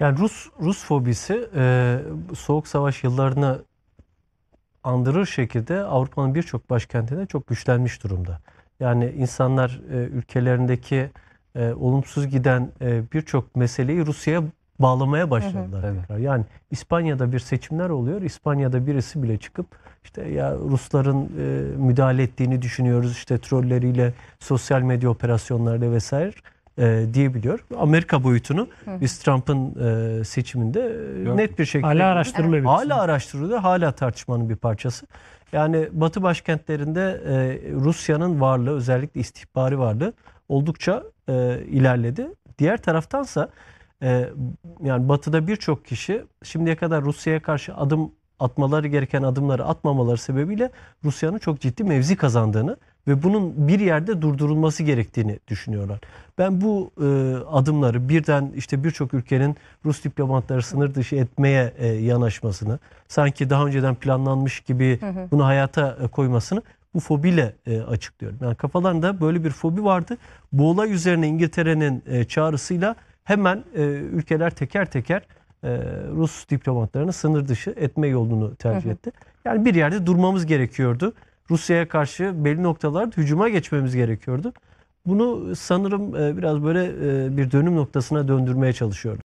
Yani Rus Rus fobisi e, Soğuk Savaş yıllarını andırır şekilde Avrupa'nın birçok başkentinde çok güçlenmiş durumda. Yani insanlar e, ülkelerindeki e, olumsuz giden e, birçok meseleyi Rusya'ya bağlamaya başladılar. tekrar. Yani İspanya'da bir seçimler oluyor. İspanya'da birisi bile çıkıp işte ya Rusların e, müdahale ettiğini düşünüyoruz işte trolleriyle, sosyal medya operasyonlarıyla vesaire e, diyebiliyor. Amerika boyutunu biz Trump'ın e, seçiminde e, Yok. net bir şekilde Hala araştırılıyor. hepsi. Hala araştırılıyor, hala tartışmanın bir parçası. Yani Batı başkentlerinde e, Rusya'nın varlığı, özellikle istihbari varlığı oldukça e, ilerledi. Diğer taraftansa e, yani Batı'da birçok kişi şimdiye kadar Rusya'ya karşı adım atmaları gereken adımları atmamaları sebebiyle Rusya'nın çok ciddi mevzi kazandığını ve bunun bir yerde durdurulması gerektiğini düşünüyorlar. Ben bu e, adımları birden işte birçok ülkenin Rus diplomatları sınır dışı etmeye e, yanaşmasını, sanki daha önceden planlanmış gibi bunu hayata e, koymasını bu fobiyle e, açıklıyorum. Yani kafalarında böyle bir fobi vardı. Bu olay üzerine İngiltere'nin e, çağrısıyla hemen e, ülkeler teker teker e, Rus diplomatlarını sınır dışı etme yolunu tercih etti. Yani bir yerde durmamız gerekiyordu. Rusya'ya karşı belli noktalarda hücuma geçmemiz gerekiyordu. Bunu sanırım e, biraz böyle e, bir dönüm noktasına döndürmeye çalışıyorlar.